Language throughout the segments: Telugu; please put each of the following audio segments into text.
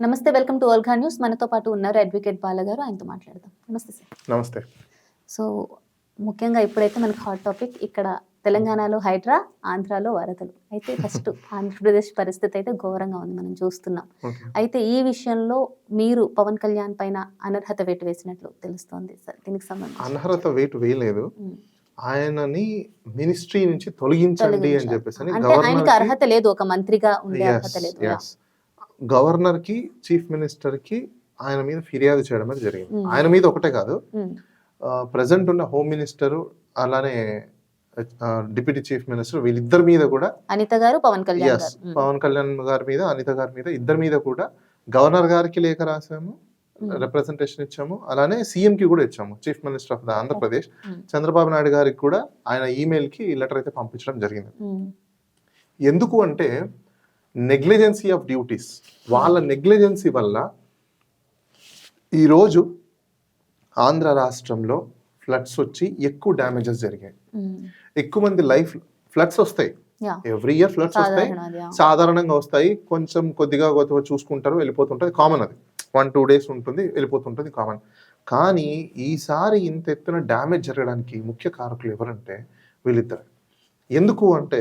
నమస్తే వెల్కమ్ టు ఓల్ఘా న్యూస్. మనతో పాటు ఉన్నారు అడ్వకేట్ బాల గారు ఆయనతో మాట్లాడదాం. నమస్తే సార్. నమస్తే. సో ముఖ్యంగా ఇప్పుడైతే మనకి హాట్ టాపిక్ ఇక్కడ తెలంగాణలో హైడ్రా ఆంధ్రాలో వరదలు. అయితే ఫస్ట్ ఆంధ్రప్రదేశ్ పరిస్థితి అయితే ఘోరంగా ఉంది మనం చూస్తున్నాం. అయితే ఈ విషయంలో మీరు పవన్ కళ్యాణ్ పైన అనర్హత వేటు వేసినట్లు తెలుస్తోంది సార్. దీనికి సంబంధించి. అనర్హత వెయిట్ వేయలేదు. ఆయనని మినిస్ట్రీ నుంచి తొలగించండి అని. చెప్పేసి ఆయనకి అర్హత లేదు. ఒక మంత్రిగా ఉండే అర్హత లేదు గవర్నర్కి చీఫ్ మినిస్టర్కి ఆయన మీద ఫిర్యాదు చేయడం అనేది జరిగింది. ఆయన మీద ఒకటే కాదు. ప్రజెంట్ ఉన్న హోమ్ మినిస్టర్ అలానే డిప్యూటీ చీఫ్ మినిస్టర్ వీళ్ళిద్దరి మీద కూడా అనిత గారు పవన్ కళ్యాణ్. పవన్ కళ్యాణ్ గారి మీద అనిత గారి మీద ఇద్దరి మీద కూడా గవర్నర్ గారికి లేఖ రాసాము. రిప్రజెంటేషన్ ఇచ్చాము అలానే సీఎం కి కూడా ఇచ్చాము chief minister of the Andhra Pradesh. Chandrababu Naidu గారికి కూడా ఆయన ఈమెయిల్కి లెటర్ అయితే పంపించడం జరిగింది. ఎందుకు అంటే నెగ్లిజెన్సీ ఆఫ్ డ్యూటీస్. వాళ్ళ నెగ్లిజెన్సీ వల్ల ఈరోజు ఆంధ్ర రాష్ట్రంలో ఫ్లడ్స్ వచ్చి ఎక్కువ డ్యామేజెస్ జరిగాయి. ఎక్కువ మంది లైఫ్ ఫ్లడ్స్ వస్తాయి. ఎవ్రీ ఇయర్ ఫ్లడ్స్ వస్తాయి. సాధారణంగా వస్తాయి. కొంచెం కొద్దిగా కొద్దిగా చూసుకుంటారు వెళ్ళిపోతుంటుంది కామన్ అది. వన్ టూ డేస్ ఉంటుంది వెళ్ళిపోతుంటుంది కామన్ కానీ ఈసారి ఇంత ఎత్తున డ్యామేజ్ జరగడానికి ముఖ్య కారకులు ఎవరంటే వీళ్ళిద్దరు. ఎందుకు అంటే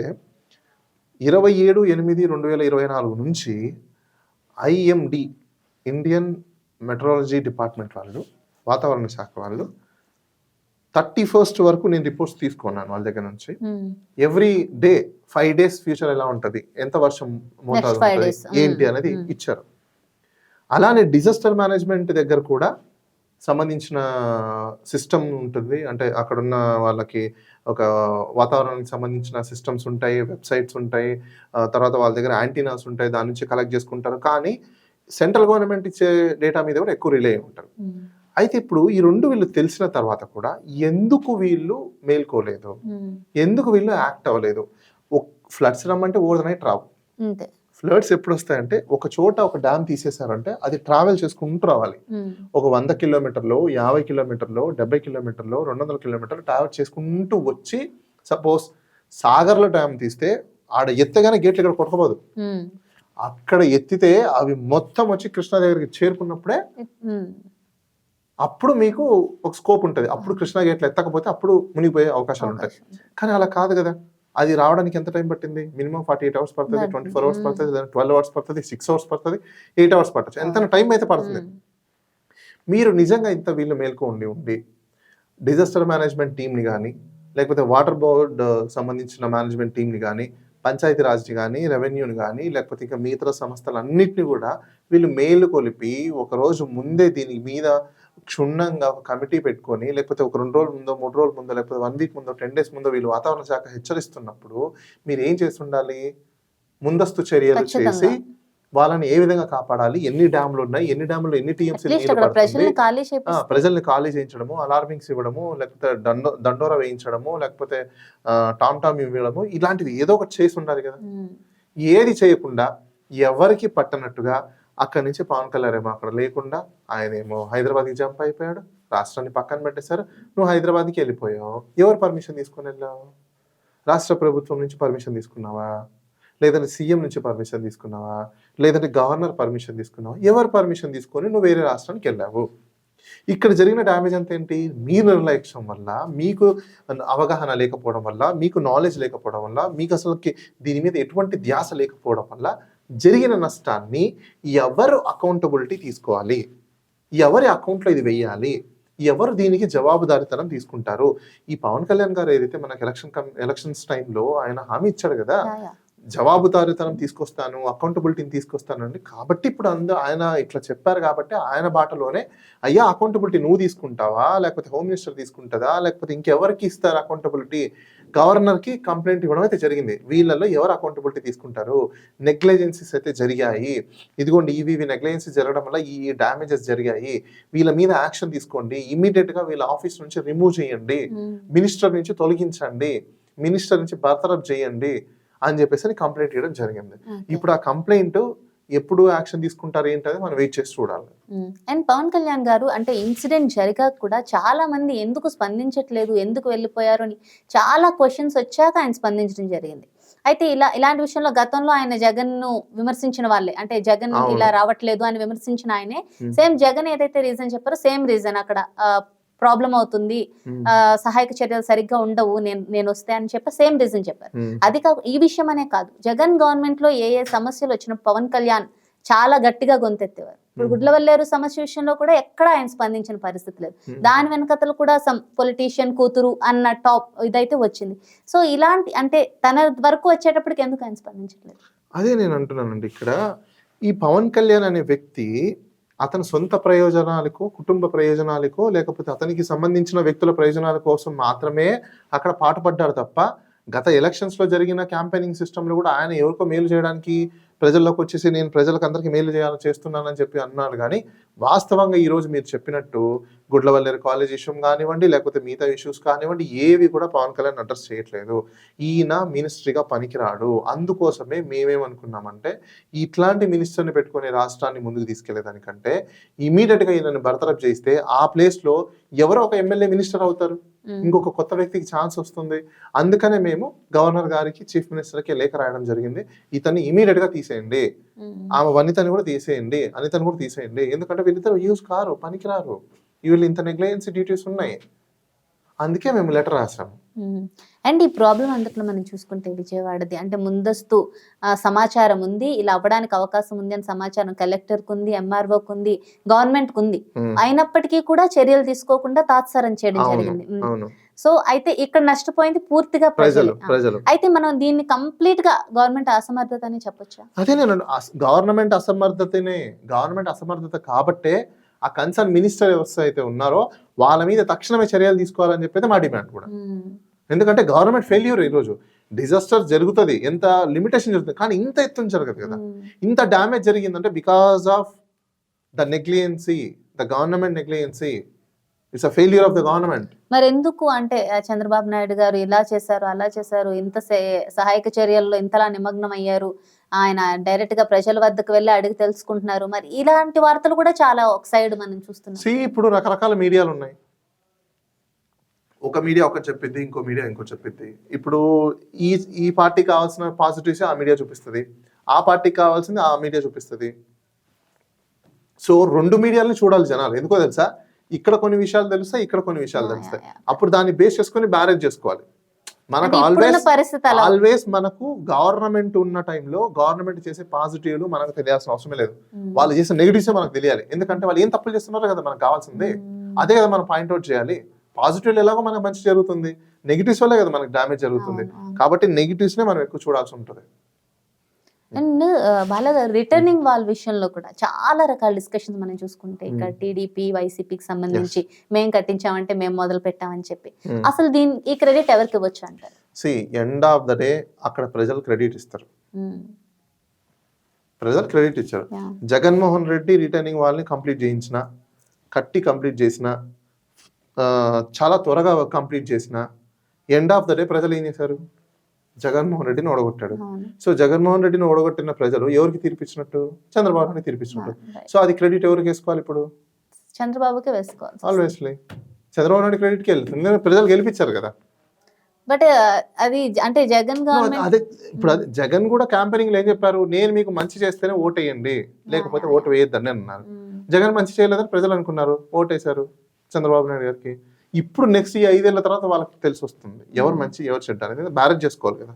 ఇరవై ఏడు ఎనిమిది రెండు వేల ఇరవై నాలుగు నుంచి ఐఎండి ఇండియన్ మెట్రాలజీ డిపార్ట్మెంట్ వాళ్ళు వాతావరణ శాఖ వాళ్ళు థర్టీ ఫస్ట్ వరకు నేను రిపోర్ట్స్ తీసుకున్నాను వాళ్ళ దగ్గర నుంచి ఉమ్. Every day five days future ఎలా ఉంటది ఎంత వర్షం మోతాదు days. ఏంటి అనేది mm. ఇచ్చారు అలానే డిజాస్టర్ మేనేజ్మెంట్ దగ్గర కూడా సంబంధించిన సిస్టమ్ ఉంటుంది అంటే అక్కడ ఉన్న వాళ్ళకి ఒక వాతావరణానికి సంబంధించిన సిస్టమ్స్ ఉంటాయి వెబ్సైట్స్ ఉంటాయి తర్వాత వాళ్ళ దగ్గర యాంటీనాస్ ఉంటాయి దాని నుంచి కలెక్ట్ చేసుకుంటారు. కానీ సెంట్రల్ గవర్నమెంట్ ఇచ్చే డేటా మీద కూడా ఎక్కువ రిలే అయి ఉంటారు. అయితే ఇప్పుడు ఈ రెండు వీళ్ళు తెలిసిన తర్వాత కూడా ఎందుకు వీళ్ళు మేల్కోలేదు. ఎందుకు వీళ్ళు యాక్ట్ అవ్వలేదు? ఫ్లడ్స్ రమ్మంటే ఓవర్ ద నైట్ రావు ఫ్లడ్స్ ఎప్పుడు వస్తాయంటే ఒక చోట ఒక డ్యామ్ తీసేశారంటే అది ట్రావెల్ చేసుకుంటూ రావాలి. ఒక వంద కిలోమీటర్లు యాభై కిలోమీటర్లు డెబ్బై కిలోమీటర్లు రెండు వందల కిలోమీటర్లు ట్రావెల్ చేసుకుంటూ వచ్చి సపోజ్ సాగర్లో డ్యామ్ తీస్తే ఆడ ఎత్తగానే గేట్లు ఇక్కడ కొట్టకపోదు. అక్కడ ఎత్తితే అవి మొత్తం వచ్చి కృష్ణా దగ్గరికి చేరుకున్నప్పుడే. అప్పుడు మీకు ఒక స్కోప్ ఉంటుంది అప్పుడు కృష్ణా గేట్లు ఎత్తకపోతే అప్పుడు మునిగిపోయే అవకాశాలు ఉంటాయి. కానీ అలా కాదు కదా అది రావడానికి ఎంత టైం పట్టింది మినిమం ఫార్టీ ఎయిట్ అవర్స్ పడుతుంది. Twenty four hours. పడుతుంది ట్వెల్వ్ అవర్స్ పడుతుంది సిక్స్ అవర్స్ పడుతుంది ఎయిట్ అవర్స్ పట్టచ్చు ఎంత టైం అయితే పడుతుంది. మీరు నిజంగా ఇంత వీళ్ళు మేల్కో ఉండి ఉండి డిజాస్టర్ మేనేజ్మెంట్ టీంని కానీ లేకపోతే వాటర్ బోర్డ్ సంబంధించిన మేనేజ్మెంట్ టీంని కానీ పంచాయతీ రాజ్ని కానీ రెవెన్యూని కానీ లేకపోతే ఇంకా మిగతా సంస్థలన్నింటినీ కూడా వీళ్ళు మేలు కొలిపి ఒక రోజు ముందే దీని మీద క్షుణ్ణంగా ఒక కమిటీ పెట్టుకొని లేకపోతే ఒక రెండు రోజుల ముందో మూడు రోజుల ముందో లేకపోతే వన్ వీక్ ముందో టెన్ డేస్ ముందో వీళ్ళు వాతావరణ శాఖ హెచ్చరిస్తున్నప్పుడు మీరు ఏం చేస్తుండాలి? ముందస్తు చర్యలు. చేసి వాళ్ళని ఏ విధంగా కాపాడాలి? ఎన్ని డ్యామ్లు ఉన్నాయి? ఎన్ని డ్యామ్లు ఎన్ని టీఎంసీ ప్రజల్ని ఖాళీ చేయించడము అలార్మింగ్స్ ఇవ్వడము లేకపోతే దండో దండోర వేయించడము లేకపోతే టామ్ టామ్ ఇవ్వడము ఇలాంటివి ఏదో ఒకటి చేసి ఉండాలి కదా. ఏది చేయకుండా ఎవరికి పట్టనట్టుగా అక్కడి నుంచి పవన్ కళ్యాణ్ ఏమో అక్కడ లేకుండా ఆయన ఏమో హైదరాబాద్కి జంప్ అయిపోయాడు. రాష్ట్రాన్ని పక్కన పెట్టేశారు. నువ్వు హైదరాబాద్కి వెళ్ళిపోయావు. ఎవరు పర్మిషన్ తీసుకుని వెళ్ళావు? రాష్ట్ర ప్రభుత్వం నుంచి పర్మిషన్ తీసుకున్నావా? లేదంటే సీఎం నుంచి పర్మిషన్ తీసుకున్నావా? లేదంటే గవర్నర్ పర్మిషన్ తీసుకున్నావా? ఎవరు పర్మిషన్ తీసుకొని నువ్వు వేరే రాష్ట్రానికి వెళ్ళావు? ఇక్కడ జరిగిన డ్యామేజ్ అంతా ఏంటి? మీ నిర్లక్ష్యం వల్ల మీకు అవగాహన లేకపోవడం వల్ల మీకు నాలెడ్జ్ లేకపోవడం వల్ల మీకు అసలుకి దీని మీద ఎటువంటి ధ్యాస లేకపోవడం వల్ల జరిగిన నష్టాన్ని ఎవరు అకౌంటబిలిటీ తీసుకోవాలి? ఎవరి అకౌంట్లో ఇది వెయ్యాలి ఎవరు దీనికి జవాబుదారితనం తీసుకుంటారు? ఈ పవన్ కళ్యాణ్ గారు ఏదైతే మనకి ఎలక్షన్ ఎలక్షన్స్ టైంలో ఆయన హామీ ఇచ్చాడు కదా. జవాబుదారితనం తీసుకొస్తాను అకౌంటబిలిటీని తీసుకొస్తానండి కాబట్టి ఇప్పుడు అందు ఆయన ఇట్లా చెప్పారు కాబట్టి ఆయన బాటలోనే అయ్యా అకౌంటబిలిటీ నువ్వు తీసుకుంటావా? లేకపోతే హోమ్ మినిస్టర్ తీసుకుంటుందా? లేకపోతే ఇంకెవరికి ఇస్తారు అకౌంటబిలిటీ గవర్నర్కి కంప్లైంట్ ఇవ్వడం అయితే జరిగింది. వీళ్ళల్లో ఎవరు అకౌంటబిలిటీ తీసుకుంటారు? నెగ్లిజెన్సీస్ అయితే జరిగాయి. ఇదిగోండి ఇవి ఇవి నెగ్లిజెన్సీ జరగడం వల్ల ఈ డ్యామేజెస్ జరిగాయి. వీళ్ళ మీద యాక్షన్ తీసుకోండి. ఇమీడియట్గా వీళ్ళ ఆఫీస్ నుంచి రిమూవ్ చేయండి. మినిస్టర్ నుంచి తొలగించండి. మినిస్టర్ నుంచి బర్తరఫ్ చేయండి అని చెప్పేసి కంప్లైంట్ ఇవ్వడం జరిగింది. ఇప్పుడు ఆ కంప్లైంట్ ఎప్పుడు యాక్షన్ తీసుకుంటారు ఏంటది మనం వెయిట్ చేసి చూడాలి. అండ్ పవన్ కళ్యాణ్ గారు అంటే ఇన్సిడెంట్ జరిగాక కూడా చాలా మంది ఎందుకు స్పందించట్లేదు ఎందుకు వెళ్ళిపోయారు అని చాలా క్వశ్చన్స్ వచ్చాక ఆయన స్పందించడం జరిగింది అయితే ఇలా ఇలాంటి విషయంలో గతంలో ఆయన జగన్ను విమర్శించిన వాళ్ళే అంటే జగన్. ఇలా రావట్లేదు అని విమర్శించిన ఆయనే. సేమ్ జగన్ ఏదైతే రీజన్ చెప్పారో సేమ్ రీజన్ అక్కడ ప్రాబ్లం అవుతుంది. సహాయక చర్యలు సరిగ్గా ఉండవు. నేను నేను వస్తే అని చెప్పి సేమ్ రీజన్ చెప్పారు. అది కాక ఈ విషయం అనే కాదు. జగన్ గవర్నమెంట్లో ఏ ఏ సమస్యలు వచ్చిన పవన్ కళ్యాణ్ చాలా గట్టిగా గొంతెత్తేవారు. ఇప్పుడు. గుడ్లవల్లేరు సమస్య విషయంలో కూడా ఎక్కడ ఆయన స్పందించిన పరిస్థితి లేదు. దాని వెనకతలు కూడా సమ్ పొలిటీషియన్ కూతురు అన్న టాప్ ఇదైతే వచ్చింది. సో ఇలాంటి అంటే తన వరకు వచ్చేటప్పటికి ఎందుకు ఆయన స్పందించట్లేదు? అదే నేను అంటున్నానండి ఇక్కడ. ఈ పవన్ కళ్యాణ్ అనే వ్యక్తి అతని సొంత ప్రయోజనాలకో కుటుంబ ప్రయోజనాలకో లేకపోతే అతనికి సంబంధించిన వ్యక్తుల ప్రయోజనాల కోసం మాత్రమే అక్కడ పాటుపడ్డాడు తప్ప గత ఎలక్షన్స్లో జరిగిన క్యాంపెయినింగ్ సిస్టంలో కూడా ఆయన ఎవరికో మేలు చేయడానికి ప్రజల్లోకి వచ్చేసి నేను ప్రజలకు అందరికీ మేలు చేయాలని చేస్తున్నానని చెప్పి అన్నాడు కానీ వాస్తవంగా ఈ రోజు మీరు చెప్పినట్టు గుడ్లవల్లేరు కాలేజ్ ఇష్యూ కానివ్వండి లేకపోతే మిగతా ఇష్యూస్ కానివ్వండి ఏవి కూడా పవన్ కళ్యాణ్ అడ్రస్ చేయట్లేదు. ఈయన మినిస్ట్రీగా పనికిరాడు. అందుకోసమే మేమేమనుకున్నామంటే ఇట్లాంటి మినిస్టర్ని పెట్టుకుని రాష్ట్రాన్ని ముందుకు తీసుకెళ్ళేదానికంటే ఇమీడియట్గా ఈయనని బర్తరఫ్ చేస్తే ఆ ప్లేస్లో ఎవరో ఒక ఎమ్మెల్యే మినిస్టర్ అవుతారు. ఇంకొక కొత్త వ్యక్తికి ఛాన్స్ వస్తుంది. అందుకనే మేము గవర్నర్ గారికి చీఫ్ మినిస్టర్కి లేఖ రాయడం జరిగింది. ఇతన్ని ఇమీడియట్గా తీసేయండి. ఆమె వనితని కూడా తీసేయండి. అనితని కూడా తీసేయండి. ఎందుకంటే వీళ్ళిద్దరు యూజ్ కారు పనికిరారు. వీళ్ళు ఇంత నెగ్లెన్సీ డ్యూటీస్ ఉన్నాయి. అందుకే మేము లెటర్ రాసాము అండ్ ఈ ప్రాబ్లం అంతట్లో మనం చూసుకుంటే విజయవాడది. అంటే ముందస్తు సమాచారం ఉంది. ఇలా అవ్వడానికి అవకాశం ఉంది అని సమాచారం కలెక్టర్కి ఉంది ఎంఆర్ఓకి ఉంది గవర్నమెంట్కి ఉంది. అయినప్పటికీ కూడా చర్యలు తీసుకోకుండా తాత్సారం చేయడం జరిగింది. సో అయితే ఇక్కడ నష్టపోయింది పూర్తిగా ప్రజలు. అయితే మనం దీన్ని కంప్లీట్గా గవర్నమెంట్ అసమర్థత అని చెప్పొచ్చా? అదే నేను గవర్నమెంట్ అసమర్థతనే గవర్నమెంట్ అసమర్థత కాబట్టే ఆ కన్సర్న్ మినిస్టర్ వ్యవస్థ అయితే ఉన్నారో వాళ్ళ మీద తక్షణమే చర్యలు తీసుకోవాలని చెప్పేది మా డిమాండ్ కూడా. ఎందుకంటే గవర్నమెంట్ ఫెయిల్యూర్ ఈరోజు డిజాస్టర్ జరుగుతుంది. ఎంత లిమిటేషన్ జరుగుతుంది? కానీ ఇంత ఎత్తున జరగదు కదా. ఇంత డ్యామేజ్ జరిగిందంటే because of the negligency the government negligency. It's a failure of the government మరి ఎందుకు అంటే చంద్రబాబు నాయుడు గారు ఇలా చేశారు అలా చేశారు ఇంత సహాయక చర్యల్లో ఇంతలా నిమగ్నం అయ్యారు. ఆయన డైరెక్ట్గా ప్రజల వద్దకు వెళ్ళి అడిగి తెలుసుకుంటున్నారు. మరి ఇలాంటి వార్తలు కూడా చాలా ఒక సైడ్ మనం చూస్తున్నాం. సి ఇప్పుడు రకరకాల మీడియాలు ఉన్నాయి. ఒక మీడియా ఒకటి చెప్పిద్ది ఇంకో మీడియా ఇంకో చెప్పిద్ది ఇప్పుడు ఈ ఈ పార్టీకి కావాల్సిన పాజిటివ్స్ ఆ మీడియా చూపిస్తుంది. ఆ పార్టీకి కావాల్సింది ఆ మీడియా చూపిస్తుంది. సో రెండు మీడియాలని చూడాలి జనాలు. ఎందుకో తెలుసా? ఇక్కడ కొన్ని విషయాలు తెలుస్తాయి ఇక్కడ కొన్ని విషయాలు తెలుస్తాయి. అప్పుడు దాన్ని బేస్ చేసుకొని బ్యారేజ్ చేసుకోవాలి. మనకు ఆల్వేస్ ఆల్వేస్ మనకు గవర్నమెంట్ ఉన్న టైంలో గవర్నమెంట్ చేసే పాజిటివ్లు మనకు తెలియాల్సిన అవసరమే లేదు. వాళ్ళు చేసే నెగిటివ్స్ మనకు తెలియాలి. ఎందుకంటే వాళ్ళు ఏం తప్పులు చేస్తున్నారో కదా మనకు కావాల్సింది. అదే కదా మనం పాయింట్అవుట్ చేయాలి. పాజిటివ్ ఎలాగో మనకు మంచి జరుగుతుంది నెగిటివ్స్ వల్లే కదా మనకు డ్యామేజ్ జరుగుతుంది. కాబట్టి నెగిటివ్స్ నే మనం ఎక్కువ చూడాల్సి ఉంటుంది అండ్ వాళ్ళ రిటర్నింగ్ వాళ్ళ విషయంలో కూడా చాలా రకాల డిస్కషన్స్ మనం చూసుకుంటే ఇక్కడ. టీడీపీ వైసీపీకి సంబంధించి మేము కట్టించామంటే మేము మొదలు పెట్టామని చెప్పి. అసలు దీని ఈ క్రెడిట్ ఎవరికి ఇవ్వచ్చు అంటారు C end of the day అక్కడ ప్రజలు క్రెడిట్ ఇస్తారు. ప్రజలు క్రెడిట్ ఇచ్చారు. జగన్మోహన్ రెడ్డి రిటర్నింగ్ వాళ్ళని కంప్లీట్ చేయించిన కట్టి కంప్లీట్ చేసిన చాలా త్వరగా కంప్లీట్ చేసిన ఎండ్ ఆఫ్ ద డే ప్రజలు ఏం చేశారు? జగన్మోహన్ రెడ్డిని ఓడగొట్టాడు. సో జగన్మోహన్ రెడ్డిని ఓడగొట్టిన ప్రజలు ఎవరికి తీర్పిచ్చినట్టు? చంద్రబాబు నాయుడు తీర్పిచ్చినట్టు Right. సో అది క్రెడిట్ ఎవరికి వేసుకోవాలి ఇప్పుడు? చంద్రబాబుకే వేసుకోవాలి. ఆల్వేస్లీ. చంద్రబాబు నాయుడు క్రెడిట్కి వెళ్తుంది ప్రజలు గెలిపించారు కదా. బట్ అది అంటే జగన్ అదే ఇప్పుడు అదే జగన్ కూడా క్యాంపెయినింగ్లో ఏం చెప్పారు? నేను మీకు మంచి చేస్తేనే ఓటు వేయండి లేకపోతే ఓటు వేయొద్దని అన్నారు. జగన్ మంచి చేయలేదని ప్రజలు అనుకున్నారు. ఓటేశారు. చంద్రబాబు నాయుడు గారికి. ఇప్పుడు నెక్స్ట్ ఈ ఐదేళ్ళ తర్వాత వాళ్ళకి తెలిసి వస్తుంది. ఎవరు మంచి ఎవరు చెడ్డ అనేది బ్యారేజ్ చేసుకోవాలి కదా.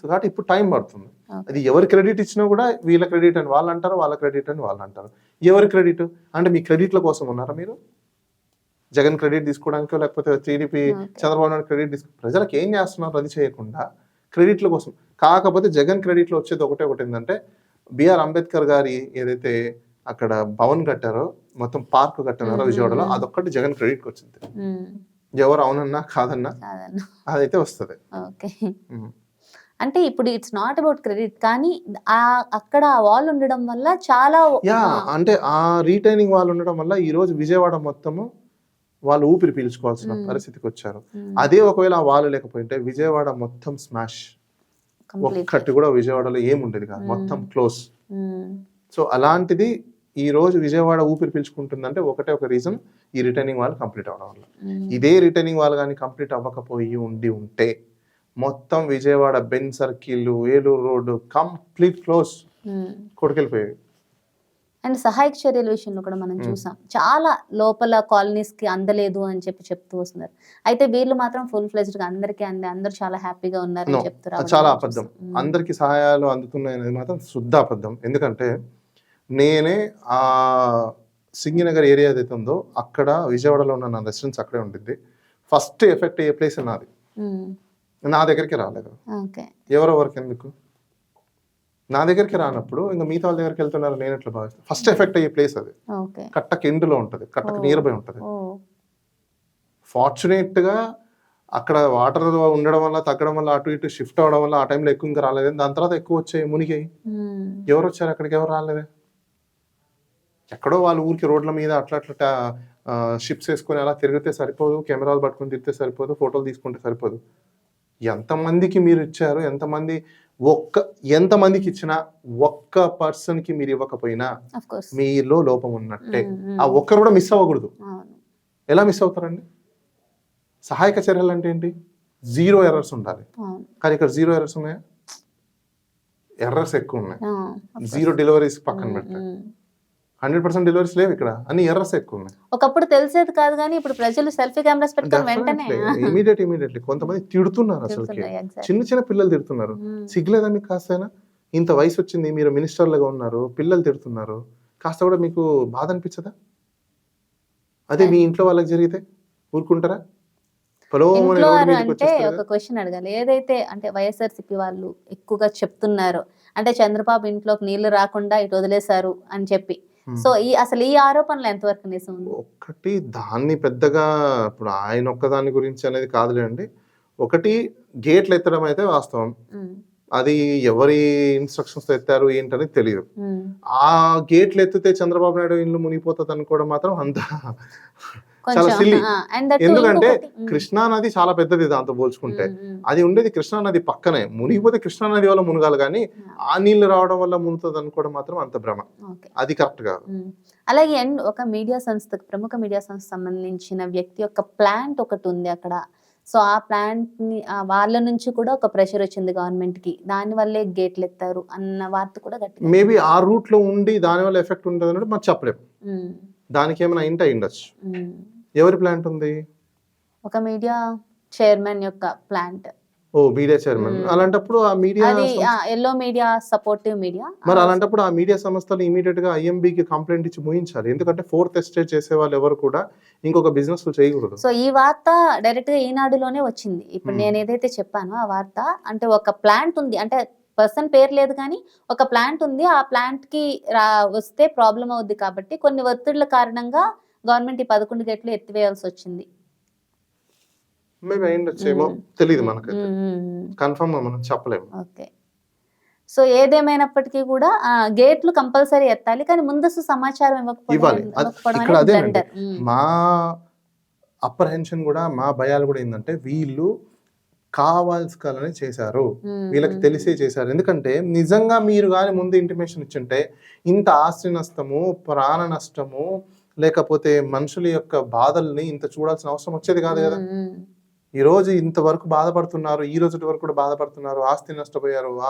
సో కాబట్టి ఇప్పుడు టైం పడుతుంది. అది ఎవరు క్రెడిట్ ఇచ్చినా కూడా వీళ్ళ క్రెడిట్ అని వాళ్ళు అంటారు వాళ్ళ క్రెడిట్ అని వాళ్ళు అంటారు. ఎవరి క్రెడిట్ అంటే మీ క్రెడిట్ల కోసం ఉన్నారా మీరు? జగన్ క్రెడిట్ తీసుకోవడానికో లేకపోతే టీడీపీ. చంద్రబాబు నాయుడు క్రెడిట్ తీసుకో ప్రజలకు ఏం చేస్తున్నారు అది చేయకుండా క్రెడిట్ల కోసం. కాకపోతే జగన్ క్రెడిట్లో వచ్చేది ఒకటే ఒకటి ఏంటంటే బిఆర్ అంబేద్కర్ గారి ఏదైతే అక్కడ భవన్ కట్టారో మొత్తం పార్క్ కట్టారో Mhm. విజయవాడలో అదొక్కటి జగన్ క్రెడిట్కి వచ్చింది. ఎవరు అవునన్నా కాదన్నా అదైతే వస్తుంది. ఓకే. అంటే ఇప్పుడు ఇట్స్ నాట్ అబౌట్ క్రెడిట్ కానీ ఆ అక్కడ వాల్ ఉండడం వల్ల చాలా యా అంటే ఆ రీటైనింగ్ వాళ్ళు ఉండడం వల్ల ఈ రోజు విజయవాడ మొత్తము వాళ్ళు ఊపిరి పీల్చుకోవాల్సిన. పరిస్థితికి వచ్చారు. అదే ఒకవేళ ఆ వాళ్ళు లేకపోయింటే విజయవాడ మొత్తం స్మాష్. ఒక్కటి కూడా విజయవాడలో ఏముండేది కాదు. మొత్తం క్లోజ్. సో అలాంటిది ఈ రోజు విజయవాడ ఊపిరి పీల్చుకుంటుందంటే ఒకటే ఒక రీజన్ ఈ రిటర్నింగ్ వాళ్ళు కంప్లీట్ అవడం వల్ల. ఇదే రిటర్నింగ్ వాళ్ళు కానీ కంప్లీట్ అవ్వకపోయి ఉండి ఉంటే మొత్తం Vijayawada Benz circle Eluru road complete close um. కొడుకెళ్ళిపోయాయి and సహాయక చర్యల విషయంలో కూడా మనం. చూసాం. చాలా లోపల కాలనీస్కి అందలేదు అని చెప్పి చెప్తూ వస్తున్నారు. అయితే వీళ్ళు మాత్రం ఫుల్ ఫ్లెజ్డ్గా అందరికీ అంది అందరూ చాలా హ్యాపీగా చెప్తారు అది చాలా అబద్ధం అందరికి సహాయాలు అందుతున్నాయి అనేది మాత్రం శుద్ధ అబద్ధం. ఎందుకంటే నేనే ఆ సింగినగర్ ఏరియా ఏదైతే ఉందో అక్కడ విజయవాడలో ఉన్న నా రెసిడెన్స్ అక్కడే ఉంటుంది ఫస్ట్ ఎఫెక్ట్ అయ్యే ప్లేస్ నాది. నా దగ్గరికి రాలేదు. ఓకే. ఎవరెవరికి ఎందుకు? నా దగ్గరికి రానప్పుడు ఇంకా మిగతా వాళ్ళ దగ్గరికి వెళ్తున్నారు నేను ఎట్లా భావిస్తాను ఫస్ట్ ఎఫెక్ట్ అయ్యే ప్లేస్ అది. కట్టకి ఎండులో ఉంటుంది కట్టకు. నియర్ బై ఉంటుంది. ఓ. ఫార్చునేట్గా అక్కడ వాటర్ ఉండడం వల్ల తగ్గడం వల్ల అటు ఇటు షిఫ్ట్ అవడం వల్ల ఆ టైంలో ఎక్కువ ఇంకా రాలేదు. దాని తర్వాత ఎక్కువ వచ్చాయి మునిగాయి. ఎవరు వచ్చారు అక్కడికి? ఎవరు రాలేదే? ఎక్కడో వాళ్ళ ఊరికి రోడ్ల మీద అట్లా అట్లా షిప్స్ వేసుకొని అలా తిరిగితే సరిపోదు కెమెరాలు పట్టుకొని తిరిగితే సరిపోదు ఫోటోలు తీసుకుంటే సరిపోదు. ఎంతమందికి మీరు ఇచ్చారు? ఎంతమంది ఒక్క ఎంతమందికి ఇచ్చినా ఒక్క పర్సన్కి మీరు ఇవ్వకపోయినా మీలో లోపం ఉన్నట్టే. ఆ. ఒక్కరు కూడా మిస్ అవ్వకూడదు. ఎలా మిస్ అవుతారండి? సహాయక చర్యలు అంటే ఏంటి? జీరో ఎర్రర్స్ ఉండాలి. కానీ ఇక్కడ జీరో ఎర్రర్స్ ఉన్నాయా? ఎర్రర్స్ ఎక్కువ ఉన్నాయి. జీరో డెలివరీస్ పక్కన పెడతాయి. హండ్రెడ్ పర్సెంట్ డెలివరీస్ లేవు ఇక్కడ. అన్ని ఎర్రర్స్ ఎక్కువ ఉన్నాయి ఒకప్పుడు తెలిసేది కాదు కానీ ఇప్పుడు ప్రజలు సెల్ఫీ కెమెరాస్ పెట్టుకొని వెంటనే ఇమీడియట్ ఇమీడియట్లీ కొంతమంది తిడుతున్నారు exactly. చిన్న చిన్న పిల్లలు తిడుతున్నారు. మ్మ్. సిగ్గులేదా మీకు కాస్తైనా? ఇంత వయసు వచ్చింది మీరు మినిస్టర్లుగా ఉన్నారు పిల్లలు తిడుతున్నారు. కాస్త కూడా మీకు బాధ అనిపించదా? అదే మీ ఇంట్లో వాళ్ళకి జరిగితే? ఊరుకుంటారా? ఇంట్లో అంటే ఒక? క్వశ్చన్ అడగాలి. ఏదైతే అంటే వైఎస్ఆర్సీపీ వాళ్ళు ఎక్కువగా చెప్తున్నారు అంటే చంద్రబాబు ఇంట్లోకి నీళ్ళు రాకుండా ఇటు వదిలేశారు అని చెప్పి. Hmm. సో ఈ అసలు ఈ ఆరోపణలు ఎంతవరకు నిజం ఒకటి దాన్ని పెద్దగా ఇప్పుడు ఆయన ఒక్కదాని గురించి అనేది కాదులేండి ఒకటి గేట్లు ఎత్తడం అయితే వాస్తవం. అది ఎవరి ఇన్స్ట్రక్షన్స్ ఎత్తారు ఏంటని తెలియదు. ఆ గేట్లు ఎత్తితే చంద్రబాబు నాయుడు ఇల్లు మునిగిపోతుంది అనుకోవడం మాత్రం అంత చాలా too ఎందుకంటే కృష్ణా నది చాలా పెద్దది దాంతో పోల్చుకుంటే. అది ఉండేది కృష్ణా నది పక్కనే. మునిగిపోతే కృష్ణా నది వల్ల మునగాలి కానీ ఆ నీళ్ళు రావడం వల్ల మునుగుతుంది అనుకోవడం మాత్రం అంత భ్రమ. అది కరెక్ట్ కాదు. అలాగే అండ్ ఒక మీడియా సంస్థకు ప్రముఖ మీడియా సంస్థ సంబంధించిన వ్యక్తి యొక్క ప్లాంట్ ఒకటి ఉంది అక్కడ. సో ఆ ప్లాంట్ని వాళ్ళ నుంచి కూడా ఒక ప్రెషర్ వచ్చింది గవర్నమెంట్కి దాని వల్లే గేట్లు ఎత్తారు అన్న వార్త కూడా మేబీ ఆ రూట్లో ఉండి దాని వల్ల ఎఫెక్ట్ ఉంటుంది అన్నట్టు మనం చెప్పలేము దానికి ఏమైనా ఇంట ఉండొచ్చు ఉమ్. ఎవరి ప్లాంట్ ఉంది? ఒక మీడియా చైర్మన్ యొక్క ప్లాంట్. ఓ మీడియా చైర్మన్. అలాంటప్పుడు ఆ మీడియా అది ఎల్లో మీడియా సపోర్టివ్ మీడియా మరి అలాంటప్పుడు ఆ మీడియా సంస్థలు ఇమీడియట్గా ఐఎంబికి కంప్లైంట్ ఇచ్చి ముయించాలి ఎందుకంటే ఫోర్త్ ఎస్టేట్ చేసే వాళ్ళు ఎవరు కూడా ఇంకొక బిజినెస్ చేయకూడదు. సో ఈ వార్త డైరెక్ట్గా ఈనాడులోనే వచ్చింది. ఇప్పుడు. నేను ఏదైతే చెప్పానో ఆ వార్త అంటే ఒక ప్లాంట్ ఉంది. అంటే పర్సన్ పేరు లేదు కానీ ఒక ప్లాంట్ ఉంది. ఆ ప్లాంట్కి రా వస్తే ప్రాబ్లం అవుద్ది కాబట్టి కొన్ని ఒత్తిళ్ళ కారణంగా గవర్నమెంట్ ఈ పదకొండు గేట్లు ఎత్తివేయాల్సి వచ్చింది. తెలియదు. కన్ఫర్మ్గా మనం చెప్పలేము. ఓకే. సో ఏదేమైనప్పటికీ కూడా గేట్లు కంపల్సరీ ఎత్తాలి. కానీ ముందస్తు సమాచారం ఇవ్వకపోవడం మా అప్రహెన్షన్ కూడా మా భయాలు కూడా ఏంటంటే వీళ్ళు కావాల్సుకలని చేశారు. వీళ్ళకి తెలిసే చేశారు. ఎందుకంటే నిజంగా మీరు కానీ ముందు ఇంటిమేషన్ ఇచ్చుంటే ఇంత ఆస్తి నష్టము ప్రాణ నష్టము లేకపోతే మనుషుల యొక్క బాధల్ని ఇంత చూడాల్సిన అవసరం వచ్చేది కాదు కదా. ఈ రోజు ఇంతవరకు బాధపడుతున్నారు ఈ రోజు వరకు కూడా బాధపడుతున్నారు ఆస్తి నష్టపోయారు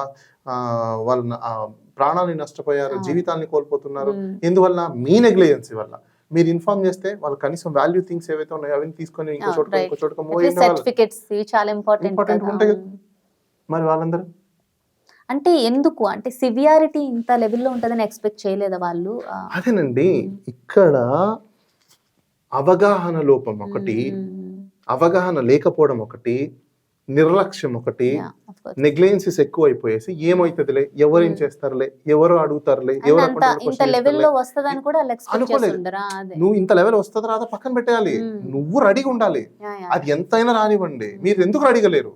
వాళ్ళ న- ఆ, ప్రాణాన్ని నష్టపోయారు. జీవితాన్ని కోల్పోతున్నారు. ఎందువల్ల? మీ నెగ్లిజెన్సీ వల్ల. మీరు ఇన్ఫార్మ్ చేస్తే వాళ్ళు కనీసం వాల్యూ థింగ్స్ ఏవైతే ఉన్నాయో అవన్నీ తీసుకొని ఇంకో right. ఇంకో వాళ్ళు సర్టిఫికెట్స్ చాలా ఇంపార్టెంట్ ఉంటాయి. మరి వాళ్ళందరూ? అంటే ఎందుకు? అంటే సివియారిటీ ఇంత లెవెల్లో ఉంటుందని ఎక్స్పెక్ట్ చేయలేదా వాళ్ళు? అదేనండి. ఇక్కడ అవగాహన లోపం ఒకటి ఉమ్, అవగాహన లేకపోవడం ఒకటి నిర్లక్ష్యం ఒకటి. నెగ్లిజెన్సీస్ ఎక్కువ అయిపోయేసి ఏమవుతుందిలే ఎవరేం Hmm. చేస్తారులే? ఎవరు అడుగుతారులే? ఎవరు ఇంత లెవెల్లో. వస్తుందని కూడా అనుకోలేదు. నువ్వు ఇంత లెవెల్ వస్తుంది రాదా? పక్కన పెట్టేయాలి. Hmm. నువ్వు రెడీగా ఉండాలి. అది ఎంతైనా రానివ్వండి. మీరు ఎందుకు రెడీగా లేరు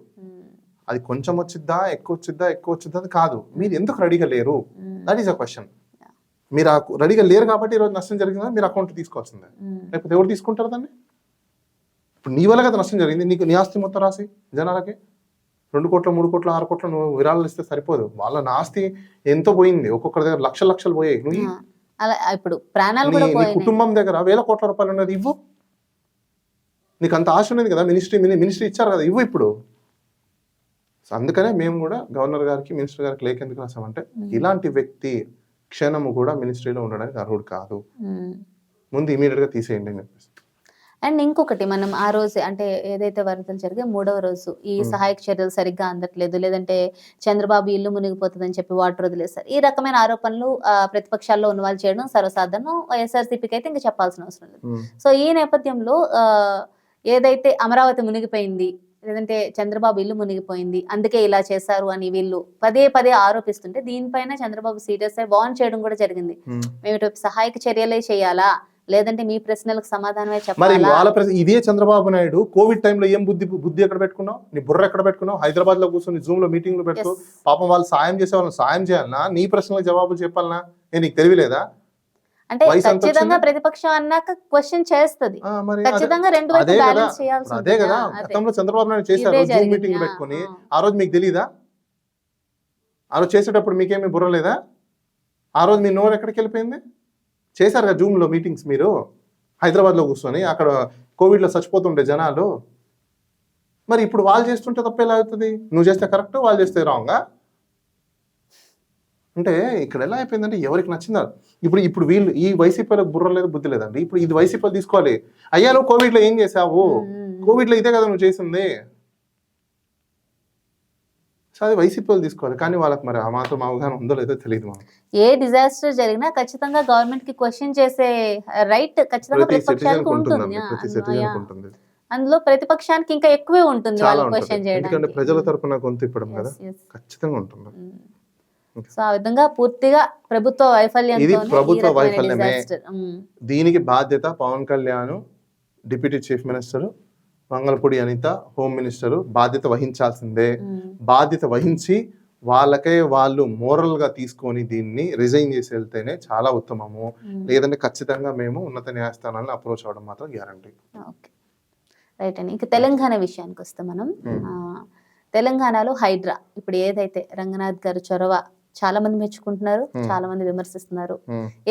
అది కొంచెం వచ్చిద్దా? ఎక్కువ వచ్చిద్దా? ఎక్కువ వచ్చిద్దా అది కాదు. మీరు ఎందుకు రెడీగా లేరు దట్ ఈస్ అ క్వశ్చన్ మీరు రెడీగా లేరు కాబట్టి ఈరోజు నష్టం జరిగిందా? మీరు అకౌంట్ తీసుకోవాల్సిందే. లేకపోతే ఎవరు తీసుకుంటారు దాన్ని? ఇప్పుడు నీ వల్ల కదా నష్టం జరిగింది? నీకు నీ ఆస్తి మొత్తం రాసి జనాలకి? రెండు కోట్ల మూడు కోట్ల ఆరు కోట్ల నువ్వు విరాళాలు ఇస్తే సరిపోదు. వాళ్ళ నా ఆస్తి ఎంతో పోయింది. ఒక్కొక్కరి దగ్గర లక్షల లక్షలు పోయాయి. నువ్వు అలా ఇప్పుడు ప్రాణాలు కూడా కుటుంబం దగ్గర వేల కోట్ల రూపాయలు ఉన్నది ఇవ్వు. నీకు అంత ఆశ ఉన్నది కదా? మినిస్ట్రీ మినిస్ట్రీ ఇచ్చారు కదా? ఇవ్వు ఇప్పుడు. అందుకనే మేము కూడా గవర్నర్ గారికి మినిస్టర్ గారికి లేఖ ఎందుకు రాసామంటే. ఇలాంటి వ్యక్తి క్షణము కూడా మినిస్ట్రీలో ఉండడానికి అర్హుడు కాదు. ముందు ఇమీడియట్గా తీసేయండి అని చెప్పేసి. అండ్ ఇంకొకటి మనం ఆ రోజు అంటే ఏదైతే వరదలు జరిగే మూడవ రోజు ఈ. సహాయక చర్యలు సరిగ్గా అందట్లేదు లేదంటే చంద్రబాబు ఇల్లు మునిగిపోతుందని చెప్పి వాటర్ వదిలేస్తారు ఈ రకమైన ఆరోపణలు ఆ, ప్రతిపక్షాల్లో ఉన్న వాళ్ళు చేయడం సర్వసాధారణం వైఎస్ఆర్సీపీకి అయితే ఇంకా చెప్పాల్సిన అవసరం లేదు. సో ఈ నేపథ్యంలో ఏదైతే అమరావతి మునిగిపోయింది లేదంటే చంద్రబాబు ఇల్లు మునిగిపోయింది అందుకే ఇలా చేశారు అని వీళ్ళు పదే పదే ఆరోపిస్తుంటే దీనిపైన చంద్రబాబు సీరియస్ అయి వార్న్ చేయడం కూడా జరిగింది. మేము సహాయక చర్యలే చేయాలా లేదంటే మీ ప్రశ్నలకు సమాధానమే మరి చెప్పాలా? వాళ్ళ ప్రశ్న ఇదే చంద్రబాబు నాయుడు కోవిడ్ టైంలో ఏం బుద్ధి బుద్ధి ఎక్కడ పెట్టుకున్నావు? నీ బుర్ర ఎక్కడ పెట్టుకున్నావు? హైదరాబాద్లో కూర్చొని జూమ్లో మీటింగ్లు పెట్టుకో Yes. పాపం వాళ్ళు సాయం చేసే వాళ్ళని సాయం చేయాలనా? నీ ప్రశ్నలకు జవాబులు చెప్పాలనా? ఏ నీకు తెలియలేదా అంటే ఖచ్చితంగా? ప్రతిపక్షం అన్నాక క్వశ్చన్ చేస్తుంది. ఖచ్చితంగా రెండు వైపు అదే కదా, బ్యాలెన్స్ చేయాల్సి అదే ఉంటుంది. కదా ఆ, అదే. గతంలో చంద్రబాబు నాయుడు చేశారు జూమ్. మీటింగ్ పెట్టుకుని. ఆ. రోజు మీకు తెలీదా? ఆ రోజు చేసేటప్పుడు మీకేమీ బుర్ర లేదా? ఆ రోజు మీ నోరు ఎక్కడికి వెళ్ళిపోయింది? చేశారు కదా జూమ్లో మీటింగ్స్ మీరు? హైదరాబాద్లో కూర్చొని అక్కడ కోవిడ్లో చచ్చిపోతుండే జనాలు. మరి ఇప్పుడు వాళ్ళు చేస్తుంటే తప్ప ఎలా అవుతుంది? నువ్వు చేస్తే కరెక్ట్ వాళ్ళు చేస్తే రాంగా? అంటే ఇక్కడ ఎలా అయిపోయిందంటే ఎవరికి నచ్చిందా? ఇప్పుడు ఇప్పుడు వీళ్ళు ఈ వైసీపీలకు బుర్ర లేదు బుద్ధి లేదండి. ఇప్పుడు ఇది వైసీపీ తీసుకోవాలి. అయ్యా నువ్వు కోవిడ్లో ఏం చేసావు ఉమ్, కోవిడ్లో ఇదే కదా నువ్వు చేసింది. సో అది వైసీపీ వాళ్ళు తీసుకోవాలి. కానీ వాళ్ళకి మరి ఆ మాత్రం అవగాహన ఉందో లేదో తెలియదు మనకు ఏ డిజాస్టర్ జరిగినా ఖచ్చితంగా గవర్నమెంట్కి క్వశ్చన్ చేసే రైట్ ఖచ్చితంగా ప్రతి సిటిజన్ ప్రతిపక్షానికి ఉంటుంది అందులో. ఉంటుంది. ప్రతిపక్షానికి ఇంకా ఎక్కువే ఉంటుంది వాళ్ళు క్వశ్చన్ ఎందుకంటే చేయడానికి. ప్రజల తరపున గొంతు ఇప్పడం కదా. ఖచ్చితంగా ఉంటుంది. ఉమ్. సో ఆ విధంగా పూర్తిగా ప్రభుత్వ వైఫల్యం ఇది ప్రభుత్వ వైఫల్యమే. దీనికి బాధ్యత Pawan Kalyan deputy chief minister Mangalapudi Anitha home minister బాధ్యత వహించాల్సిందే. బాధ్యత వహించి వాళ్ళకే వాళ్ళు మోరల్గా తీసుకొని దీన్ని రిజైన్ చేసి వెళ్తేనే చాలా ఉత్తమము. లేదంటే ఖచ్చితంగా మేము ఉన్నత న్యాయస్థానాలను అప్రోచ్ అవ్వడం మాత్రం గ్యారంటీ. రైట్ అండి. ఇంకా తెలంగాణ విషయానికి వస్తే మనం తెలంగాణలో హైడ్రా ఇప్పుడు ఏదైతే రంగనాథ్ గారు చొరవ చాలా మంది మెచ్చుకుంటున్నారు. చాలా మంది విమర్శిస్తున్నారు.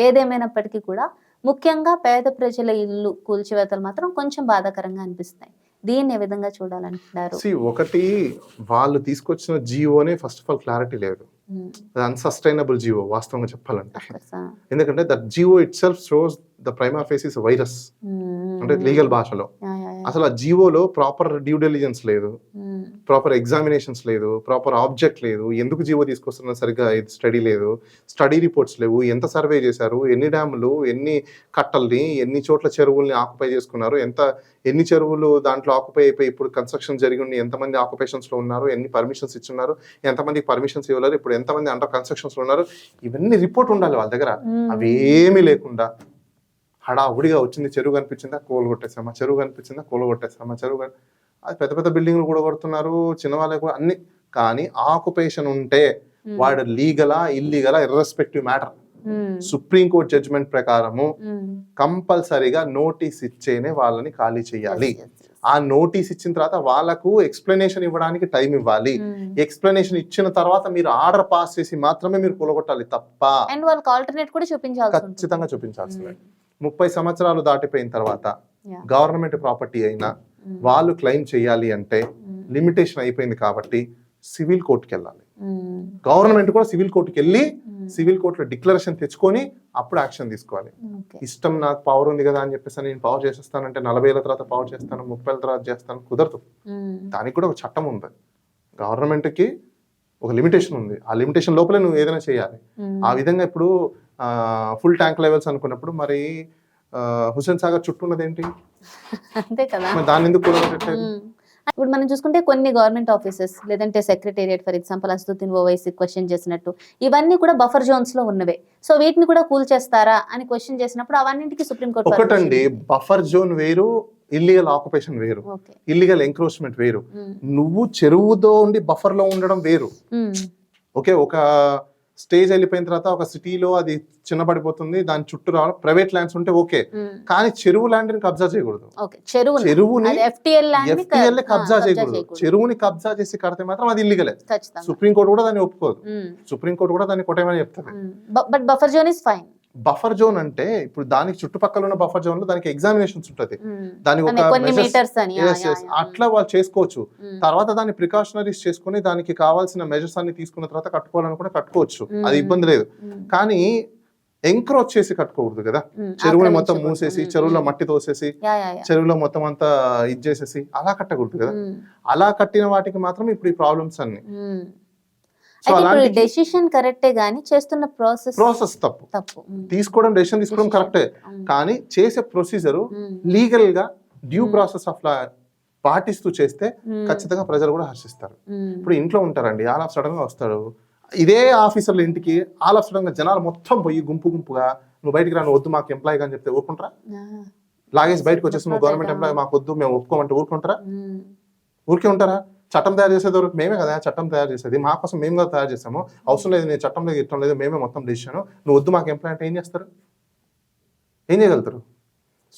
ఏదేమైనప్పటికీ కూడా ముఖ్యంగా పేద ప్రజల ఇల్లు కూల్చివేతలు మాత్రం కొంచెం బాధాకరంగా అనిపిస్తాయి దీన్ని ఏ విధంగా చూడాలంటున్నారు ఒకటి వాళ్ళు తీసుకొచ్చిన జియోనే ఫస్ట్ ఆఫ్ ఆల్ క్లారిటీ లేదు Hmm. అది అన్సస్టైనబుల్ జియో వాస్తవంగా చెప్పాలంటే. ఎందుకంటే that GO it self shows the prima facie virus Hmm. అంటే లీగల్ భాషలో. అసలు ఆ జియోలో ప్రాపర్ డ్యూ డెలిజెన్స్ లేదు. Hmm. ప్రాపర్ ఎగ్జామినేషన్స్ లేదు. ప్రాపర్ ఆబ్జెక్ట్ లేదు. ఎందుకు జీవో తీసుకొస్తున్నా సరిగ్గా స్టడీ లేదు. స్టడీ రిపోర్ట్స్ లేవు. ఎంత సర్వే చేశారు? ఎన్ని డ్యాములు ఎన్ని కట్టల్ని? ఎన్ని చోట్ల చెరువుల్ని ఆక్యుపై చేసుకున్నారు? ఎంత ఎన్ని చెరువులు దాంట్లో ఆక్యుపై అయిపోయి ఇప్పుడు కన్స్ట్రక్షన్ జరిగి ఉండి ఎంతమంది occupations లో ఉన్నారు? ఎన్ని పర్మిషన్స్ ఇచ్చున్నారు? ఎంతమందికి పర్మిషన్స్ ఇవ్వలేరు? ఇప్పుడు ఎంతమంది అండర్ కన్స్ట్రక్షన్స్లో ఉన్నారు? ఇవన్నీ రిపోర్ట్ ఉండాలి వాళ్ళ దగ్గర. Hmm. అవేమీ లేకుండా. హడావుడిగా వచ్చింది చెరువు కనిపించిందా కోలు కొట్టేసామా చెరువు కనిపించిందా కోలు కొట్టేసామా చెరువు అది పెద్ద పెద్ద బిల్డింగ్లు కూడా కొడుతున్నారు చిన్న వాళ్ళకి కూడా అన్ని కానీ ఆక్యుపేషన్ ఉంటే. వాడు లీగలా ఇల్లీగలా irrespective matter Hmm. Supreme court judgment ప్రకారము. కంపల్సరీగా నోటీస్ ఇచ్చేనే వాళ్ళని ఖాళీ చేయాలి. ఆ నోటీస్ ఇచ్చిన తర్వాత వాళ్ళకు ఎక్స్ప్లెనేషన్ ఇవ్వడానికి టైం ఇవ్వాలి. ఎక్స్ప్లెనేషన్ ఇచ్చిన తర్వాత మీరు ఆర్డర్ పాస్ చేసి మాత్రమే మీరు కూలగొట్టాలి తప్ప అండ్ వాళ్ళకి ఆల్టర్నేట్ కూడా చూపించాల్సి ఉంటుంది ఖచ్చితంగా చూపించాల్సిందే Hmm. ముప్పై సంవత్సరాలు దాటిపోయిన తర్వాత. గవర్నమెంట్ ప్రాపర్టీ అయినా Hmm. వాళ్ళు క్లెయిమ్ చేయాలి అంటే Hmm. లిమిటేషన్ అయిపోయింది కాబట్టి సివిల్ కోర్టుకి వెళ్ళాలి Hmm. గవర్నమెంట్ కూడా సివిల్ కోర్టుకి వెళ్ళి. సివిల్ కోర్టులో డిక్లరేషన్ తెచ్చుకొని అప్పుడు యాక్షన్ తీసుకోవాలి. ఇష్టం నాకు పవర్ ఉంది కదా అని చెప్పేసి నేను పవర్ చేసేస్తానంటే నలభై ఏళ్ళ తర్వాత పవర్ చేస్తాను ముప్పై ఏళ్ళ తర్వాత చేస్తాను కుదరదు. దానికి కూడా ఒక చట్టం ఉంది గవర్నమెంట్కి ఒక లిమిటేషన్ ఉంది. ఆ లిమిటేషన్ లోపలే నువ్వు ఏదైనా చేయాలి. ఆ విధంగా ఇప్పుడు ఫుల్ ట్యాంక్ లెవెల్స్ అనుకున్నప్పుడు మరి హుస్సేన్ సాగర్ చుట్టూ ఉన్నది ఏంటి? అంతే కదా. దాన్ని ఎందుకు. ఇప్పుడు మనం చూసుకుంటే కొన్ని గవర్నమెంట్ ఆఫీసెస్ లేదంటే secretariat for example Asaduddin Owaisi question చేసినట్టు ఇవన్నీ కూడా బఫర్ జోన్స్లో ఉన్నవే. సో వీటిని కూడా కూల్ చేస్తారా అని క్వశ్చన్ చేసినప్పుడు అవన్నింటికి సుప్రీంకోర్టు ఒకటండి బఫర్ జోన్ వేరు ఇల్లీగల్ ఆక్యుపేషన్ వేరు. ఇల్లీగల్ ఎంక్రోచ్మెంట్ వేరు. నువ్వు చెరువుతో ఉండి బఫర్లో ఉండడం వేరు. ఓకే ఒక స్టేజ్ వెళ్ళిపోయిన తర్వాత ఒక సిటీలో అది చిన్నపడిపోతుంది దాని చుట్టూ రావడం ప్రైవేట్ ల్యాండ్స్ ఉంటే ఓకే. కానీ చెరువు ల్యాండ్ని కబ్జా చేయకూడదు. చెరువుని. ఎఫ్టిఎల్ కబ్జా చేయకూడదు. చెరువుని కబ్జా చేసి కడితే మాత్రం అది ఇల్లీగలే ఖచ్చితంగా. సుప్రీం కోర్టు కూడా దాన్ని ఒప్పుకోదు. సుప్రీం కోర్టు కూడా దాన్ని కొట్టేమని చెప్తుంది. But buffer zone is fine buffer zone అంటే ఇప్పుడు దానికి చుట్టుపక్కల ఉన్న బఫర్ జోన్లో దానికి ఎగ్జామినేషన్స్ ఉంటది. దానికి ఒక. అట్లా వాళ్ళు చేసుకోవచ్చు. తర్వాత దాన్ని ప్రికాషనరీస్ చేసుకుని దానికి కావాల్సిన మెజర్స్ అన్ని తీసుకున్న తర్వాత కట్టుకోవాలనుకుంటే కట్టుకోవచ్చు మ్మ్. అది ఇబ్బంది లేదు. కానీ ఎంక్రోచ్ చేసి కట్టుకోకూడదు కదా. చెరువుని మొత్తం. మూసేసి. చెరువులో. మట్టి తోసేసి. చెరువులో మొత్తం అంతా ఇది చేసేసి అలా కట్టకూడదు కదా. అలా కట్టిన వాటికి మాత్రం ఇప్పుడు ఈ ప్రాబ్లమ్స్ అన్ని ఉమ్. సో అయితే ఇప్పుడు అలాంటి డెసిషన్ కరెక్టే గానీ చేస్తున్న ప్రాసెస్ ప్రాసెస్ తప్పు తప్పు. తీసుకోవడం డెసిషన్ తీసుకోవడం. కరెక్టే. కానీ చేసే ప్రొసీజర్. లీగల్గా డ్యూ. ప్రాసెస్ ఆఫ్ లా పాటిస్తూ చేస్తే. ఖచ్చితంగా ప్రజలు కూడా హర్షిస్తారు. ఇప్పుడు ఇంట్లో ఉంటారండి ఆల్ ఆఫ్ సడన్గా వస్తాడు ఇదే ఆఫీసర్ల ఇంటికి ఆల్ ఆఫ్ సడన్గా జనాలు మొత్తం పోయి గుంపు గుంపుగా నువ్వు బయటికి రా నువ్వు వద్దు మాకు ఎంప్లాయ్ అని చెప్తే ఊరుకుంటారా. లాగేసి బయటకు వచ్చేసి నువ్వు గవర్నమెంట్ ఎంప్లాయ్ మాకు వద్దు మేము ఒప్పుకోమంటే ఊరుకుంటారా. ఊరికే ఉంటారా చట్టం తయారు చేసేది? మేమే కదా చట్టం తయారు చేసేది. మా కోసం మేము కదా తయారు చేసాము అవసరం లేదు నేను చట్టం లేదు ఇష్టం లేదు మేమే మొత్తం డెసిషన్. నువ్వు వద్దు మాకు ఎంప్లాయ్ అంటే ఏం చేస్తారు? ఏం చేయగలుగుతారు?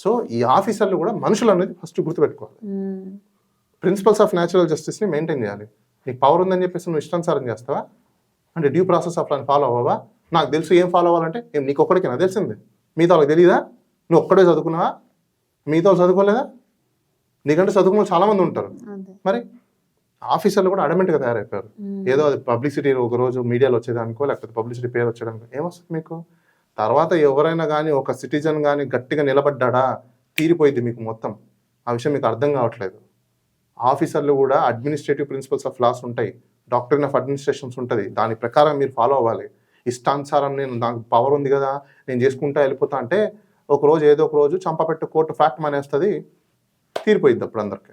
సో ఈ ఆఫీసర్లు కూడా మనుషులు అనేది ఫస్ట్ గుర్తుపెట్టుకోవాలి. ప్రిన్సిపల్స్ ఆఫ్ న్యాచురల్ జస్టిస్ని మెయింటైన్ చేయాలి. నీకు పవర్ ఉందని చెప్పేసి నువ్వు ఇష్టానుసారం చేస్తావా? అంటే డ్యూ ప్రాసెస్ ఆఫ్ ఫాలో అవ్వవా? నాకు తెలుసు ఏం ఫాలో అవ్వాలంటే ఏం నీకు ఒక్కడికి నాకు తెలిసింది. మిగతా వాళ్ళకి తెలియదా నువ్వు ఒక్కడే చదువుకున్నావా? మిగతా వాళ్ళు చదువుకోలేదా? నీకంటే చదువుకున్న వాళ్ళు చాలా మంది ఉంటారు మరి ఆఫీసర్లు కూడా అడమెంట్గా తయారైపోయారు. ఏదో అది పబ్లిసిటీ ఒక రోజు మీడియాలో వచ్చేదానికో లేకపోతే పబ్లిసిటీ పేరు వచ్చేదానికో. ఏమొస్తుంది మీకు? తర్వాత ఎవరైనా కానీ ఒక సిటిజన్ కానీ గట్టిగా నిలబడ్డా తీరిపోయింది మీకు మొత్తం. ఆ విషయం మీకు అర్థం కావట్లేదు. ఆఫీసర్లు కూడా అడ్మినిస్ట్రేటివ్ ప్రిన్సిపల్స్ ఆఫ్ లాస్ ఉంటాయి. డాక్టరీన్ ఆఫ్ అడ్మినిస్ట్రేషన్స్ ఉంటుంది. దాని ప్రకారం మీరు ఫాలో అవ్వాలి. ఇష్టానుసారం నేను నాకు పవర్ ఉంది కదా నేను చేసుకుంటా వెళ్ళిపోతా అంటే ఒక రోజు ఏదో ఒక రోజు చంపపెట్టు కోర్టు ఫ్యాక్ట్ మానేస్తుంది తీరిపోయింది అప్పుడు అందరికి.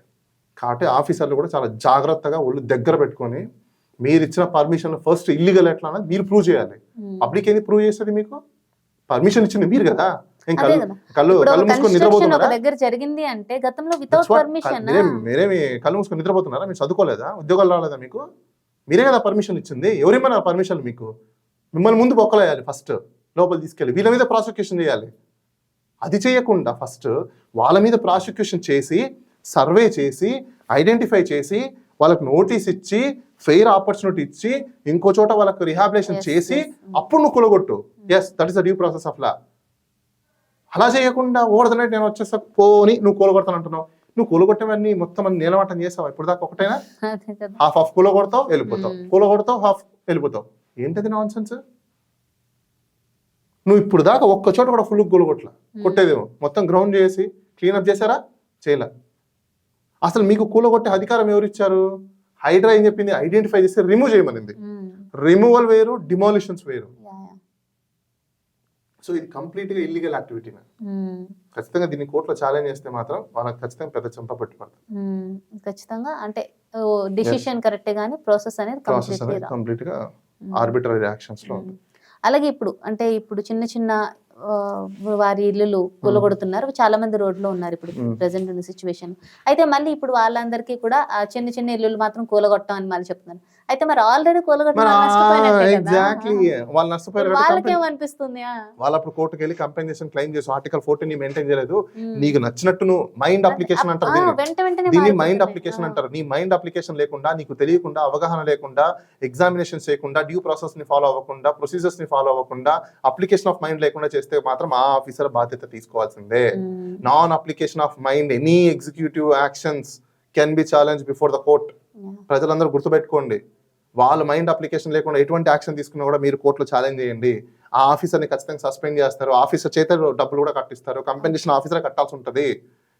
కాబట్టి ఆఫీసర్లు కూడా చాలా జాగ్రత్తగా ఒళ్ళు దగ్గర పెట్టుకొని మీరు ఇచ్చిన పర్మిషన్ ఫస్ట్ ఇల్లీగల్ ఎట్లా మీరు ప్రూవ్ చేయాలి. పబ్లిక్ ఏది ప్రూవ్ చేస్తుంది మీకు? పర్మిషన్ ఇచ్చింది మీరు కదా? కళ్ళు. కళ్ళు మూసుకొని నిద్రపోతున్నారా? దగ్గర జరిగింది అంటే గతంలో That's వితౌట్ what- పర్మిషన్ మీరేం మీరేమి కళ్ళు మూసుకొని నిద్రపోతున్నారా? మీరు చదువుకోలేదా? ఉద్యోగాలు రాలేదా మీకు? మీరే కదా పర్మిషన్ ఇచ్చింది. ఎవరేమైనా పర్మిషన్ మీకు? మిమ్మల్ని ముందు బొక్కలేయాలి ఫస్ట్. లోపల తీసుకెళ్ళి వీళ్ళ మీద ప్రాసిక్యూషన్ చేయాలి. అది చేయకుండా ఫస్ట్ వాళ్ళ మీద ప్రాసిక్యూషన్ చేసి సర్వే చేసి ఐడెంటిఫై చేసి వాళ్ళకి నోటీస్ ఇచ్చి ఫెయిర్ ఆపర్చునిటీ ఇచ్చి ఇంకో చోట వాళ్ళకి రిహాబిలేషన్ చేసి yes. అప్పుడు నువ్వు కొలగొట్టు. Yes that is the due process of law అలా చేయకుండా ఓవర్ ద నైట్ నేను వచ్చేస్తా పోని నువ్వు కూలగొడతాను అంటున్నావు. నువ్వు కూలగొట్టేవన్నీ మొత్తం అన్ని నేలమట్టం చేసావా? ఇప్పుడు దాకా ఒకటైనా హాఫ్ ఆఫ్ కూలగొడతావు వెళ్ళిపోతావు. Hmm. కూలగొడతావు హాఫ్ వెళ్ళిపోతావు. ఏంటది నాన్ సెన్స్ నువ్వు ఇప్పుడు దాకా ఒక్క చోట కూడా ఫుల్ కూలగొట్ల. కొట్టేదేమో. మొత్తం గ్రౌండ్ చేసి క్లీనప్ చేశారా చేయలే. అసలు మీకు కూలగొట్టే అధికారం ఎవరు ఇచ్చారు హైడ్రా ఏం చెప్పింది? ఐడెంటిఫై చేసి రిమూవ్ చేయమనింది. రిమూవల్ వేరు డిమాలిషన్స్ వేరు. సో ఇది కంప్లీట్గా ఇల్లీగల్ యాక్టివిటీ. ఖచ్చితంగా దీన్ని కోర్టులో ఛాలెంజ్ చేస్తే మాత్రం వాళ్ళకి ఖచ్చితంగా పెద్ద చెంప పెట్టి పడుతుంది ఉమ్. ఖచ్చితంగా. అంటే డిసిషన్ కరెక్టే గానీ ప్రాసెస్ అనేది ప్రాసెస్ అనేది కంప్లీట్గా ఆర్బిటరీ యాక్షన్స్లో అలాగే ఇప్పుడు అంటే ఇప్పుడు చిన్న చిన్న వారి ఇల్లులు కూలగొడుతున్నారు చాలా మంది రోడ్లో ఉన్నారు ఇప్పుడు. ప్రెసెంట్ ఉన్న సిచ్యువేషన్ అయితే మళ్ళీ ఇప్పుడు వాళ్ళందరికీ కూడా ఆ చిన్న చిన్న ఇల్లులు మాత్రం కూలగొట్టం అని మళ్ళీ చెప్తున్నారు. అయితే మరి ఆల్రెడీ. ఎగ్జాక్ట్లీ వాళ్ళు నష్టపోయారు వాళ్ళకేమనిపిస్తుంది? వాళ్ళు అప్పుడు కోర్టుకి వెళ్ళి కంపెన్సేషన్ క్లెయిమ్ చేసి ఆర్టికల్ ఫోర్టీన్ని మెయింటైన్ చేయలేదు. నీకు నచ్చినట్టు నువ్వు మైండ్ అప్లికేషన్ అంటారు దీన్ని మైండ్. అప్లికేషన్. అంటారు నీ మైండ్ అప్లికేషన్ లేకుండా నీకు తెలియకుండా అవగాహన లేకుండా ఎగ్జామినేషన్ చేయకుండా డ్యూ ప్రాసెస్ని ఫాలో అవ్వకుండా ప్రొసీజర్స్ని ఫాలో అవ్వకుండా అప్లికేషన్ ఆఫ్ మైండ్ లేకుండా చేస్తే మాత్రం ఆ ఆఫీసర్ బాధ్యత తీసుకోవాల్సిందే. Non application of mind any executive actions can be challenge before the court. ప్రజలందరూ గుర్తుపెట్టుకోండి. వాళ్ళ మైండ్ అప్లికేషన్ లేకుండా ఎటువంటి యాక్షన్ తీసుకున్నా కూడా మీరు కోర్టులో ఛాలెంజ్ చేయండి. ఆ ఆఫీసర్ని ఖచ్చితంగా సస్పెండ్ చేస్తారు. ఆఫీసర్ చేత డబ్బులు కూడా కట్టిస్తారు. కంపెన్సేషన్ ఆఫీసర్ కట్టాల్సి ఉంటుంది.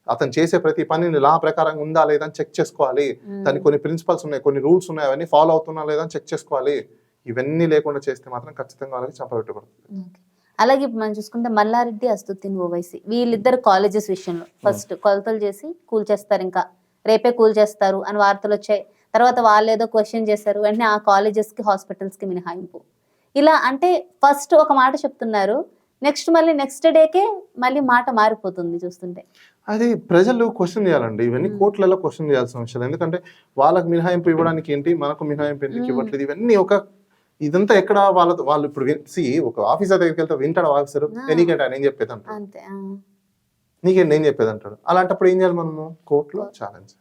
అతను చేసే ప్రతి పనిని లా ప్రకారం ఉందా లేదా అని చెక్ చేసుకోవాలి. ఉమ్. దానికి కొన్ని ప్రిన్సిపల్స్ ఉన్నాయి కొన్ని రూల్స్ ఉన్నాయి అవన్నీ ఫాలో అవుతున్నా లేదా అని చెక్ చేసుకోవాలి. ఇవన్నీ లేకుండా చేస్తే మాత్రం ఖచ్చితంగా వాళ్ళకి చంపబెట్టకూడదు ఓకే. అలాగే ఇప్పుడు మనం చూసుకుంటే మల్లారెడ్డి అస్తుద్దీన్ ఓవైసీ వీళ్ళిద్దరు కాలేజెస్ విషయంలో. ఫస్ట్ కొలతలు చేసి కూల్ చేస్తారు ఇంకా. రేపే కూల్ చేస్తారు అని వార్తలు వచ్చాయి. తర్వాత వాళ్ళు ఏదో క్వశ్చన్ చేశారు. వెంటనే ఆ colleges కి హాస్పిటల్స్కి మినహాయింపు. ఇలా అంటే ఫస్ట్ ఒక మాట చెప్తున్నారు. నెక్స్ట్ మళ్ళీ నెక్స్ట్ డేకే మళ్ళీ మాట మారిపోతుంది చూస్తుంటే. అది ప్రజలు క్వశ్చన్ చేయాలండి. ఇవన్నీ. కోర్టులలో క్వశ్చన్ చేయాల్సిన విషయాలు ఎందుకంటే వాళ్ళకి మినహాయింపు ఇవ్వడానికి ఏంటి? మనకు మినహాయింపు ఎందుకు. ఇవ్వట్లేదు? ఇవన్నీ ఒక ఇదంతా ఎక్కడ వాళ్ళ వాళ్ళు ఇప్పుడు సి ఒక ఆఫీసర్ దగ్గరికి వెళ్తే వింటాడు ఆఫీసర్ ఆ. నీకంటే ఆయన ఏం చెప్పేది అంటాడు అంతే ఆ. నీకేం నేను చెప్పేది అంటాడు అలాంటప్పుడు ఏం చేయాలి మనము? కోర్టులో ఛాలెంజ్.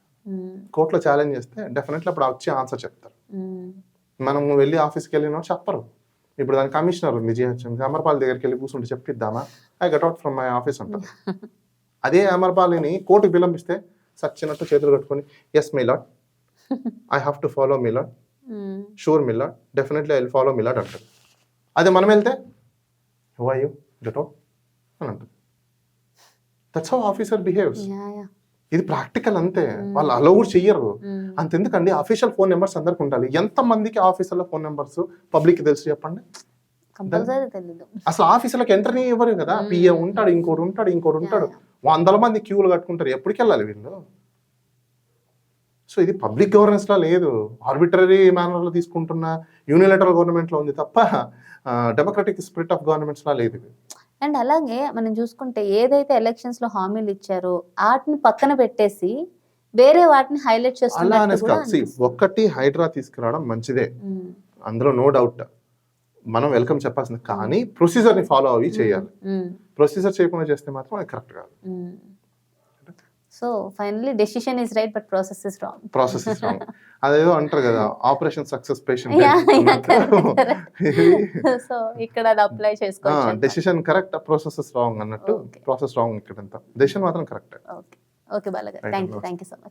కోర్టులో ఛాలెంజ్ చేస్తే డెఫినెట్లీ అప్పుడు వచ్చి ఆన్సర్ చెప్తారు. మనం వెళ్ళి ఆఫీస్కి వెళ్ళినా చెప్పరు. ఇప్పుడు దాని కమిషనర్ ఉంది జిహెచ్ఎం అమర్పాల్ దగ్గరికి వెళ్ళి కూర్చుంటే చెప్పిద్దామా? I get out from my office అంటారు అదే అమర్పాల్ని కోర్టుకు విలంబిస్తే సచ్చినట్టు చేతులు కట్టుకొని yes milord I have to follow milord um, sure milord definitely I follow milord అంటారు అదే మనం వెళ్తే who I you get out అని అంటుంది దట్స్ హౌ ఆఫీసర్ బిహేవ్స్. ఇది ప్రాక్టికల్ అంతే. వాళ్ళు అలో కూడా చెయ్యరు. ఉమ్, అంతెందుకండి? అఫీషియల్ ఫోన్ నెంబర్స్ అందరికి ఉండాలి. ఎంత మందికి ఆఫీసర్ల ఫోన్ నెంబర్స్ పబ్లిక్ తెలుసు చెప్పండి. అసలు ఆఫీసులకు ఎంటర్నీ ఇవ్వరు కదా. పిఏ ఉంటాడు ఇంకోటి ఉంటాడు ఇంకోటి ఉంటాడు. వందల మంది క్యూలు కట్టుకుంటారు. ఎప్పటికి వెళ్ళాలి వీళ్ళు? సో ఇది పబ్లిక్ గవర్నెన్స్ లా లేదు. ఆర్బిటరీ మేనర్లో తీసుకుంటున్న యూనిలేటరల్ గవర్నమెంట్లో ఉంది తప్ప democratic spirit of governments law లేదు ఇది. అండ్ అలాగే మనం చూసుకుంటే ఏదైతే ఎలక్షన్స్లో హామీలు ఇచ్చారో వాటిని పక్కన పెట్టేసి వేరే వాటిని హైలైట్ See, ఒక్కటి హైడ్రా తీసుకురావడం మంచిదే. అందులో నో డౌట్ మనం వెల్కమ్ చెప్పాల్సింది. కానీ ప్రొసీజర్ని ఫాలో అవి చేయాలి. ప్రొసీజర్ చేయకుండా చేస్తే మాత్రం అది కరెక్ట్ కాదు. So finally decision is right but process is wrong. Process is wrong. అదేదో అంటారు కదా ఆపరేషన్ సక్సెస్ పేషెంట్ సో ఇక్కడ అది అప్లై చేసుకోవచ్చు decision correct process is wrong అన్నట్టు. ప్రాసెస్ రాంగ్ ఇక్కడంతా డెసిషన్ మాత్రం correct okay okay బాలగారు. Thank you. Thank you so much